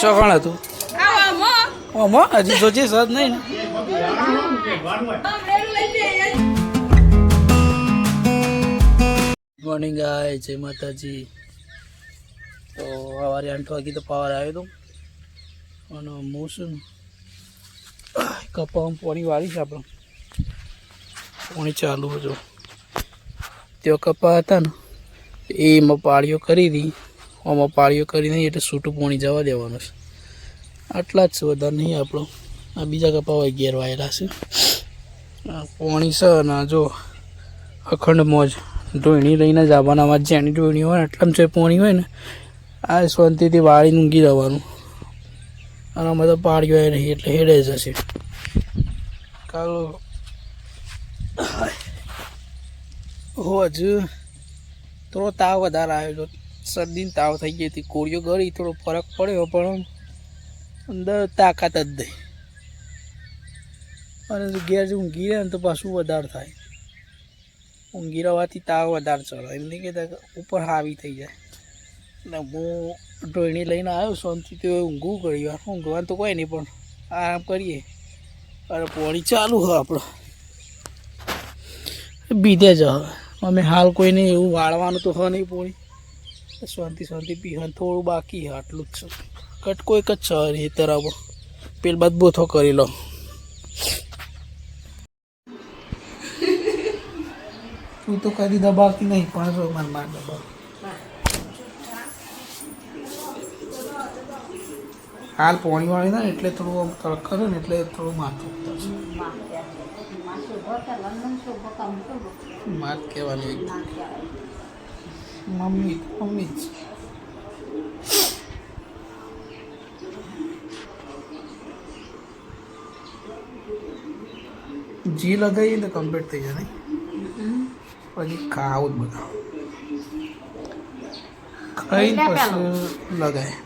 ચોકણ હતું? ઓમો હજી તો સદ નહીં ને. મોર્નિંગ ગાય જય માતાજી. તો સવારે આઠ વાગે તો પાવર આવ્યો હતો અને હું શું કપામાં પાણી વાળી છે આપણે. પાણી ચાલુ હતું. ત્યાં કપા હતા ને એમાં પાળીઓ કરી હતી. આમાં પાળીઓ નહીં એટલે છૂટું પોણી જવા દેવાનું છે. આટલા જ છે વધારે નહીં આપણો. આ બીજા કપા હોય ઘેર વાયેલા છે પોણી છે અને જો અખંડ મોજ. ઢોયણી લઈને જ આવવાના આમાં જેની ઢોયણી હોય એટલામાં જે પોણી હોય ને, આ શાંતિથી વાળીને ઊંઘી જવાનું અને આમાં તો પાળીઓ નહીં એટલે હેડે જશે કાલો. હોજ. થોડો તાવ વધારે આવ્યો હતો શરદીને તાવ થઈ ગઈ હતી. કોળીઓ ગળી, થોડો ફરક પડ્યો, પણ અંદર તાકાત જ દઈ. અને ઘેર ઊંઘી રહે ને તો પાછું વધારે થાય. ઊંઘી રહેવાથી તાવ વધારે ચડે. એમ નહીં કહેતા ઉપર હાવી થઈ જાય. એટલે હું ડોયણી લઈને આવ્યો શાંતિથી ઊંઘવું કર્યું ઊંઘવાનું તો કોઈ નહીં, પણ આરામ કરીએ. અરે પાણી ચાલુ હોય આપણો. બીજે જ હવે. અમે હાલ કોઈને એવું વાળવાનું તો હોય નહીં પોણી. શાંતિ શાંતિ પીહન થોડું બાકી છે આટલું જ છે. કટકો એક જ છે એ આવો. પેલ બાદ બોથો કરી લો તું તો કદી દબાવતી નહીં પણ જો માર માર દબાવ. હાલ પોણી વાળી ને એટલે થોડું આમ તડક કરે ને એટલે થોડું માથું માથ. કહેવાની મમ્મી મમ્મી જ જી લગાવીએ તો કમ્પ્લીટ થઈ જાય નહીં? પછી ખાવું જ બધા ખાઈ પછી લગાય.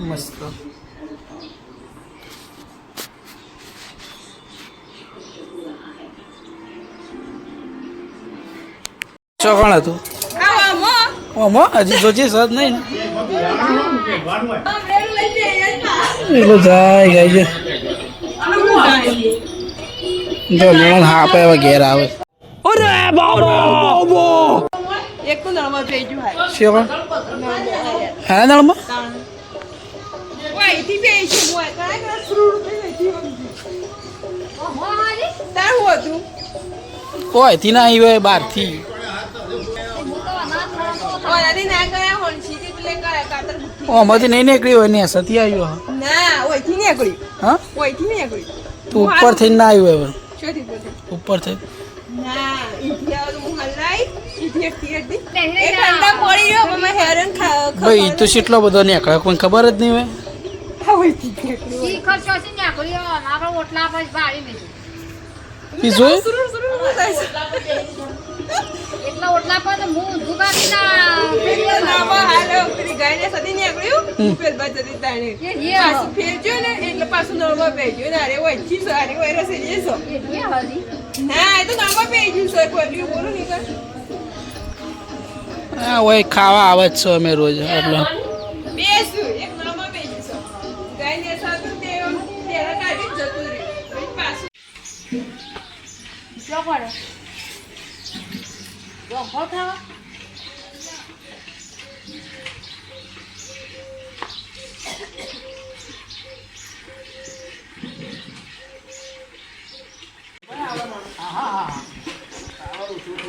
મસ્ત. ચોકણ હતું? ઓમો હજી તો જે નહીં ને. એટલે જાય ગાય જો નણંદ હા આપે હવે ઘેર આવે. એક તો નળમાં જઈ ગયું હાય છે હા નળમાં ઓયથી બે છે મોય કાય સુરુ ના હોય બહારથી ઓય આની ના ગયા હોન સીધી પેલે ગયા કાતર મધી ઓમાંથી નહીં નીકળી હોય ને સતી આવ્યો ના ઓયથી નીકળી. હા? ઓયથી નીકળી. તું ઉપરથી ના આવ્યો હવે. ઉપર થઈ ના આવ તો હું હલાઈ ઈથી એક તીર દી એ ઠંડા પડી ગયો પણ હેરન ખા ભાઈ તો કેટલો બધો નીકળે કોઈ ખબર જ નહીં હોય. ઓયથી નીકળી શીખર ચોથી નીકળ્યો આપણે ઓટલા પર ભાડી મેં ઈ જોયું? સુરુ સુરુ થાય એટલે ઓટલા પર હું ઊંધું ના હાલો પેલી ગાયને સદી નીકળ્યું જતી તાણે. પાછું ફેરજો ને એટલે પાછું નળમાં બેસ્યો ને અરે સારી હોય રસે જે હરી ના એ તો નળમાં બેસ્યું છે કોઈ બોલું નહીં કર હા હોય ખાવા આવે જ છો અમે રોજ એટલે. બેસ્યું એક નળમાં બેસ્યું છે ગાયને સાથે તે તેરા કાઢી જતું રહ્યું પાછું જો પડે જો ખાવા?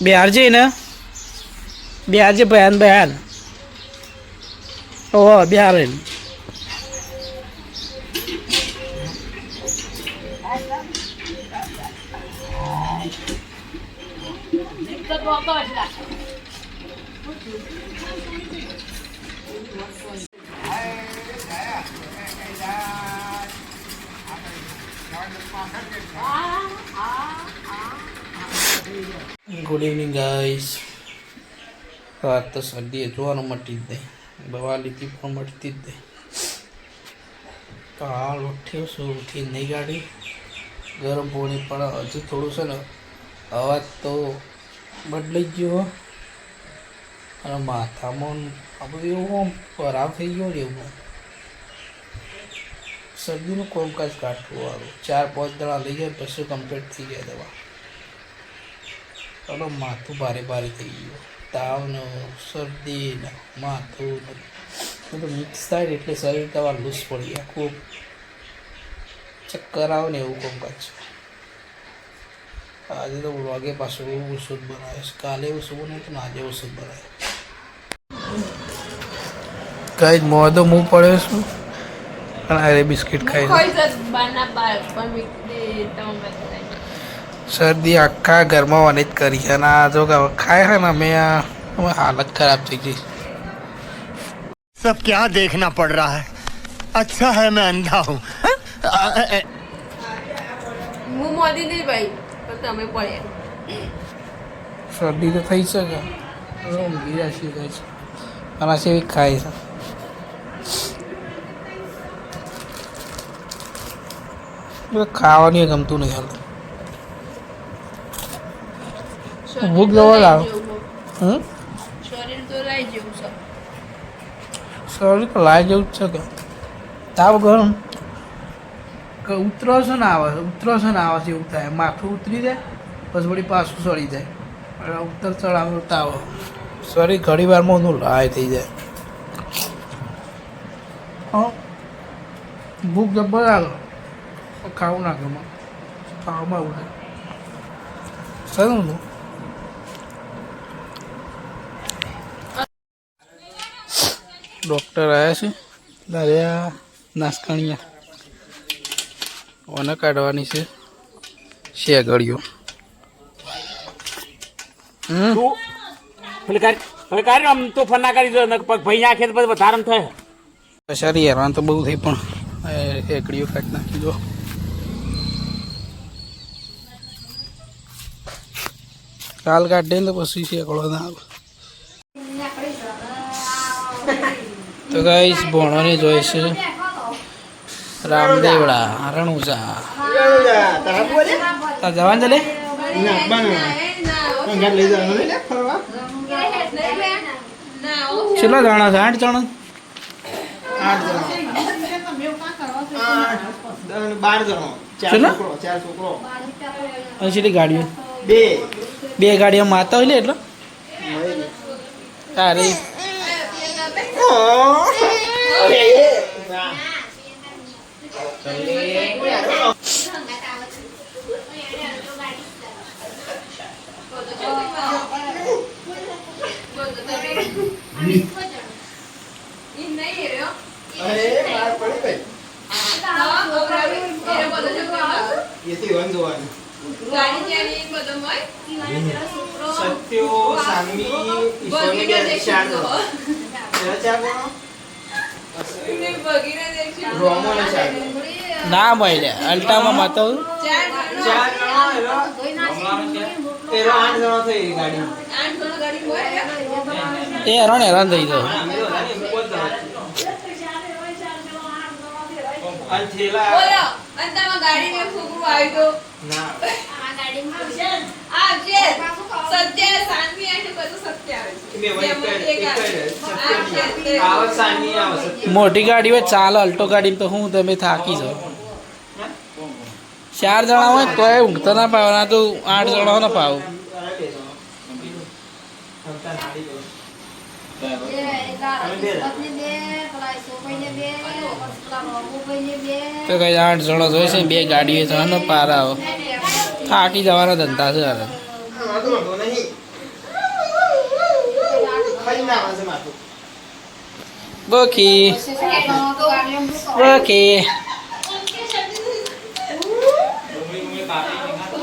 બિહારજી ને? બિહારજી બહેન બહેન ઓ બિહાર ગુડ ઇવનિંગ ગાઈસ રાત તો સર્દીએ જોવાનું મટી જ દે. દવા પણ મટતી જ દે. તો હાલ ઉઠ્યો છું, ઉઠી નહીં ગાડી. ગરમ પાણી પણ હજુ થોડું છે ને, અવાજ તો બદલાઈ ગયો અને માથામાં આ બધું એવું આમ ખરાબ થઈ ગયો ને એવું. શરદીનું કોમકાજ કાઢવું વાળું. ચાર, પાંચ દડા લઈ જાય પછી કમ્પ્લીટ થઈ જાય દવા. ચાલો, માથું ભારે ભારે થઈ ગયું. તાવ ને શરદી ને માથું બધું મિક્સ થાય એટલે શરીર દવા લૂઝ પડી આખું ચક્કર આવે ને એવું કોમકાજ આજે તો વાગે પાછું એવું ઓષધ બનાવે કાલે ઓછું બનાવ્યું તો આજે ઓછું બનાવે કઈ મોદો હું પડ્યો છું. પણ અરે બિસ્કિટ ખાઈ શરદી આખા ઘરમાં મને જ કરી અને આ જો ખાય છે ને મેં આ હાલત ખરાબ થઈ ગઈ. સબ ક્યાં દેખના પડ રહા હૈ? અચ્છા હૈ મેં અંધા હું. હું? મોદી નહીં ભાઈ તમે પડ્યા શરદી તો થઈ શકે છે. જશે અને સેવી ખાઈ છે. ખાવાની ગમતું નહીં હાલ. ભૂખ જવા લાવ હમ? શરીર તો લઈ જેવું છે. લાઈ જેવું જ છે કે. તાવ ગરમ. કે ઉતરો છે ને આવે ઉતરો છે ને આવે છે એવું થાય. માથું ઉતરી જાય પછી વળી પાછું ચડી જાય. એટલે ઉતર ચડાવ તાવ. શરીર ઘણી વારમાં નું લાય થઈ જાય. હા. ભૂખ જબ્બર આવે. ખાવું ના ગમે. ખાવામાં એવું સારું ને ડૉક્ટર આવ્યા છે? દાદા નાસકાણીયા. ઓને કાઢવાની છે શેગડીઓ. આમ તો? ફોન ના કરી દો ભાઈ નાખે તો વધારે થાય. પછાડી હેરાન તો બહુ થઈ પણ. એકડીઓ કાઢી નાખી દો કાલ કાઢીએ ને તો પછી શેકડો ના આવે તો ગાઈસ ભણોને જોઈ છે રામદેવડા રણુજા જવાનું ચાલે કેટલા જણા છે આઠ જણા બાર જણો ચાર? છોકરો ચાર છોકરો અને ગાડીઓ બે બે ગાડીઓ માતા હોય લે એટલે? yeah, ઈ નહીં રહ્યો અરે બાર પડી ગઈ હા ગભરાવી એને બધું જો કરવા એથી વન જોવાનું ગાડી ત્યાંની બધો મય સત્યો સાનવી ઈશ્વરની જણો ને મળે અલ્ટામાં માતા ચાર જણો થઈ ગાડી આઠ જણો ગાડી. હોય એ હેરાન હેરાન થઈ ગયો. અને તમારા ગાડી મેં આવ્યું તો ના. મોટી ગાડી હોય ચાલો અલ્ટો ગાડી તો હું તમે થાકી જાઓ. ચાર જણા હોય તો એ ઊંઘતા ના પાવ ના તો આઠ જણા ના પાવ. તો કઈ આઠ જણા જોઈએ છે બે ગાડીઓ જવાનો પાર આવો. થાકી જવાના ધંધા છે યાર. હા, તો